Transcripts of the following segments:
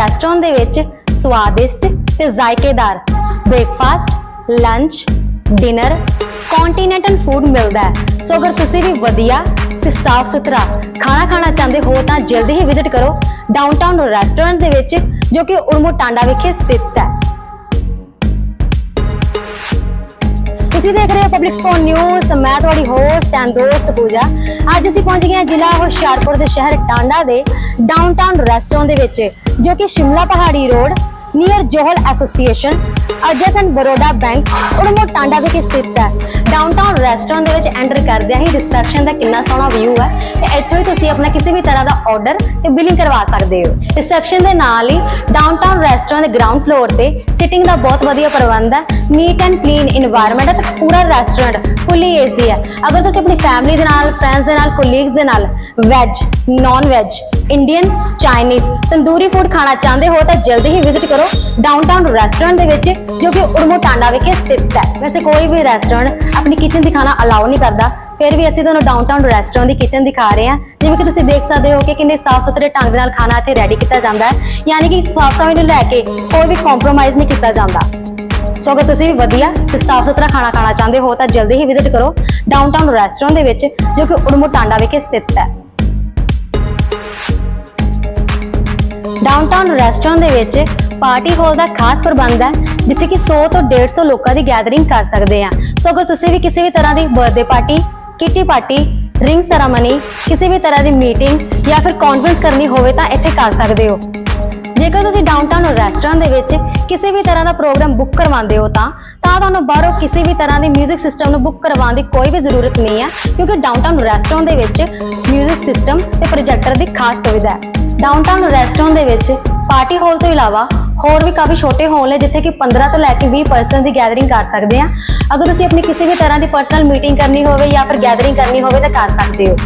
Restaurant ਦੇ ਵਿੱਚ ਸਵਾਦਿਸ਼ਟ ਤੇ ਜ਼ਾਇਕੇਦਾਰ breakfast lunch dinner continental food ਮਿਲਦਾ ਹੈ। ਸੋ ਅਗਰ ਤੁਸੀਂ ਵੀ ਵਧੀਆ ਤੇ ਸਾਫ਼ ਸੁਥਰਾ ਖਾਣਾ ਖਾਣਾ ਚਾਹੁੰਦੇ ਹੋ ਤਾਂ ਜਲਦੀ ਹੀ ਵਿਜ਼ਿਟ ਕਰੋ ਡਾਊਨਟਾਊਨ ਰੈਸਟੋਰੈਂਟ ਦੇ ਵਿੱਚ ਜੋ ਕਿ ਉਰਮੋ ਟਾਂਡਾ ਵਿਖੇ ਸਥਿਤ ਹੈ। ਤੁਸੀਂ ਦੇਖ ਰਹੇ ਹੋ ਪਬਲਿਕ ਸਪੋਨ ਨਿਊਜ਼ ਮੈਂ ਤੁਹਾਡੀ ਹੋਸਟ ਐਂਡ ਦੋਸਤ ਪੂਜਾ। ਅੱਜ ਅਸੀਂ ਪਹੁੰਚ ਗਏ ਹਾਂ ਜ਼ਿਲ੍ਹਾ ਹੁਸ਼ਿਆਰਪੁਰ ਦੇ ਸ਼ਹਿਰ ਟਾਂਡਾ ਦੇ ਡਾਊਨਟਾਊਨ ਰੈਸਟੋਰੈਂਟ ਦੇ ਵਿੱਚ, ਜੋ ਕਿ Shimla Pahari road near Johal association adjacent Baroda bank Urmar Tanda ਵਿੱਚ ਸਥਿਤ ਹੈ। ਡਾਊਨਟਾਊਨ ਰੈਸਟੋਰੈਂਟ ਦੇ ਵਿੱਚ ਐਂਟਰ ਕਰਦਿਆਂ ਹੀ ਰਿਸੈਪਸ਼ਨ ਦਾ ਕਿੰਨਾ ਸੋਹਣਾ ਵਿਊ ਹੈ। ਤੇ ਇੱਥੋਂ ਹੀ ਤੁਸੀਂ ਆਪਣਾ ਕਿਸੇ ਵੀ ਤਰ੍ਹਾਂ ਦਾ ਆਰਡਰ ਤੇ ਬਿਲਿੰਗ ਕਰਵਾ ਸਕਦੇ ਹੋ। ਰਿਸੈਪਸ਼ਨ ਦੇ ਨਾਲ ਹੀ ਡਾਊਨਟਾਊਨ ਰੈਸਟੋਰੈਂਟ ਦੇ ਗਰਾਊਂਡ ਫਲੋਰ ਤੇ ਸਿਟਿੰਗ ਦਾ ਬਹੁਤ ਵਧੀਆ ਪ੍ਰਬੰਧ ਹੈ। ਨੀਟ ਐਂਡ ਕਲੀਨ এনवायरमेंट ਹੈ, ਤੇ ਪੂਰਾ ਰੈਸਟੋਰੈਂਟ ਫੁੱਲੀ ਏਸੀ ਹੈ। ਅਗਰ ਤੁਸੀਂ ਆਪਣੀ ਫੈਮਿਲੀ ਦੇ ਨਾਲ ਫਰੈਂਡਸ ਦੇ ਨਾਲ ਕੋਲੀਗਸ ਦੇ ਨਾਲ veg non veg Indian Chinese tandoori food ਖਾਣਾ ਚਾਹੁੰਦੇ ਹੋ, ਤਾਂ ਜਲਦੀ ਹੀ ਵਿਜ਼ਿਟ ਕਰੋ ਡਾਊਨਟਾਊਨ ਰੈਸਟੋਰੈਂਟ ਦੇ ਵਿੱਚ, ਜੋ ਕਿ ਉਰਮੋਟਾਂਡਾ ਵਿਖੇ ਸਥਿਤ ਹੈ। ਵੈਸੇ ਕੋਈ ਵੀ ਰੈਸਟੋਰੈਂਟ ਆਪਣੀ ਕਿਚਨ ਦੀ ਖਾਣਾ ਅਲਾਉ ਨਹੀਂ ਕਰਦਾ ਫਿਰ ਵੀ ਅਸੀਂ ਤੁਹਾਨੂੰ ਡਾਊਨਟਾਊਨ ਰੈਸਟੋਰੈਂਟ ਦੀ ਕਿਚਨ ਦਿਖਾ ਰਹੇ ਹਾਂ। ਜਿਵੇਂ ਕਿ ਤੁਸੀਂ ਦੇਖ ਸਕਦੇ ਹੋ ਕਿ ਕਿੰਨੇ ਸਾਫ਼ ਸੁਥਰੇ ਢੰਗ ਨਾਲ ਖਾਣਾ ਇੱਥੇ ਰੈਡੀ ਕੀਤਾ ਜਾਂਦਾ ਹੈ। ਯਾਨੀ ਕਿ ਸਾਫ਼ ਸਫ਼ਾਈ ਨੂੰ ਲੈ ਕੇ ਕੋਈ ਵੀ ਕੰਪਰੋਮਾਈਜ਼ ਨਹੀਂ ਕੀਤਾ ਜਾਂਦਾ। ਸੋ ਅਗਰ ਤੁਸੀਂ ਵੀ ਵਧੀਆ ਤੇ ਸਾਫ਼ ਸੁਥਰਾ ਖਾਣਾ ਖਾਣਾ ਚਾਹੁੰਦੇ ਹੋ ਤਾਂ ਜਲਦੀ ਹੀ ਵਿਜ਼ਿਟ ਕਰੋ ਡਾਊਨਟਾਊਨ ਰੈਸਟੋਰੈਂਟ ਦੇ ਵਿੱਚ, ਜੋ ਕਿ ਉੜਮੋ ਟਾਂਡਾ ਵਿਖੇ ਸਥਿਤ ਹੈ। ਡਾਊਨਟਾਊਨ ਰੈਸਟੋਰੈਂਟ ਦੇ ਵਿੱਚ ਪਾਰਟੀ ਹਾਲ ਦਾ ਖਾਸ ਪ੍ਰਬੰਧ ਹੈ, ਜਿੱਥੇ ਕਿ 100 ਤੋਂ 150 ਲੋਕਾਂ ਦੀ ਗੈਦਰਿੰਗ ਕਰ ਸਕਦੇ ਆ ਸੋ ਅਗਰ ਤੁਸੀਂ ਵੀ ਕਿਸੇ ਵੀ ਤਰ੍ਹਾਂ ਦੀ birthday party kitty party ring ceremony ਕਿਸੇ ਵੀ ਤਰ੍ਹਾਂ ਦੀ ਮੀਟਿੰਗ ਜਾਂ ਫਿਰ ਕਾਨਫਰੰਸ ਕਰਨੀ ਹੋਵੇ ਤਾਂ ਇੱਥੇ ਕਰ ਸਕਦੇ ਹੋ ਜੇਕਰ ਤੁਸੀਂ ਡਾਊਨਟਾਊਨ ਰੈਸਟੋਰੈਂਟ ਦੇ ਵਿੱਚ ਕਿਸੇ ਵੀ ਤਰ੍ਹਾਂ ਦਾ ਪ੍ਰੋਗਰਾਮ ਬੁੱਕ ਕਰਵਾਉਂਦੇ ਹੋ ਤਾਂ ਤਾਂ ਤੁਹਾਨੂੰ ਬਾਹਰੋਂ ਕਿਸੇ ਵੀ ਤਰ੍ਹਾਂ ਦੀ 뮤직 ਸਿਸਟਮ ਨੂੰ ਬੁੱਕ ਕਰਵਾਉਣ ਦੀ ਕੋਈ ਵੀ ਜ਼ਰੂਰਤ ਨਹੀਂ ਹੈ ਕਿਉਂਕਿ ਡਾਊਨਟਾਊਨ ਰੈਸਟੋਰੈਂਟ ਦੇ ਵਿੱਚ 뮤직 ਸਿਸਟਮ ਤੇ ਪ੍ਰੋਜੈਕਟਰ ਦੀ ਖਾਸ ਸੁਵਿਧਾ ਹੈ ਡਾਊਨਟਾਊਨ ਰੈਸਟੋਰੈਂਟ ਦੇ ਵਿੱਚ ਪਾਰਟੀ ਹਾਲ ਤੋਂ ਇਲਾਵਾ ਹੋਰ ਵੀ ਕਾਫੀ ਛੋਟੇ ਹਾਲ ਨੇ ਜਿੱਥੇ ਕਿ 15 ਤੋਂ ਲੈ ਕੇ 20 ਪਰਸਨ ਦੀ ਗੈਦਰਿੰਗ ਕਰ ਸਕਦੇ ਆ ਅਗਰ ਤੁਸੀਂ ਆਪਣੀ ਕਿਸੇ ਵੀ ਤਰ੍ਹਾਂ ਦੀ ਪਰਸਨਲ ਮੀਟਿੰਗ ਕਰਨੀ ਹੋਵੇ ਜਾਂ ਫਿਰ ਗੈਦਰਿੰਗ ਕਰਨੀ ਹੋਵੇ ਤਾਂ ਕਰ ਸਕਦੇ ਹੋ।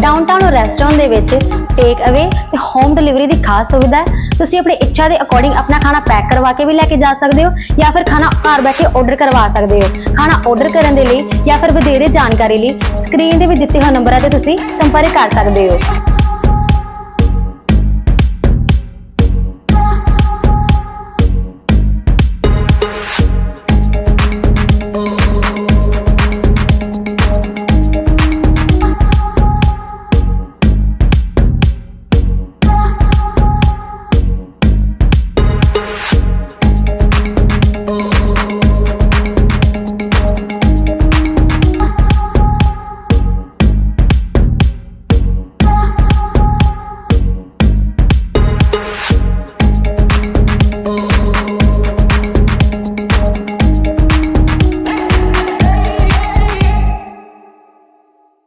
ਡਾਊਨਟਾਊਨ ਰੈਸਟੋਰੈਂਟ ਦੇ ਵਿੱਚ ਟੇਕ ਅਵੇ ਤੇ ਹੋਮ ਡਿਲੀਵਰੀ ਦੀ ਖਾਸ ਸੁਵਿਧਾ ਹੈ। ਤੁਸੀਂ ਆਪਣੀ ਇੱਛਾ ਦੇ ਅਕੋਰਡਿੰਗ ਆਪਣਾ ਖਾਣਾ ਪੈਕ ਕਰਵਾ ਕੇ ਵੀ ਲੈ ਕੇ ਜਾ ਸਕਦੇ ਹੋ ਜਾਂ ਫਿਰ ਖਾਣਾ ਘਰ ਬੈਠੇ ਆਰਡਰ ਕਰਵਾ ਸਕਦੇ ਹੋ। ਖਾਣਾ ਆਰਡਰ ਕਰਨ ਦੇ ਲਈ ਜਾਂ ਫਿਰ ਵਧੇਰੇ ਜਾਣਕਾਰੀ ਲਈ ਸਕਰੀਨ ਦੇ ਵਿੱਚ ਦਿੱਤੇ ਹੋਏ ਨੰਬਰਾਂ ਤੇ ਤੁਸੀਂ ਸੰਪਰਕ ਕਰ ਸਕਦੇ ਹੋ।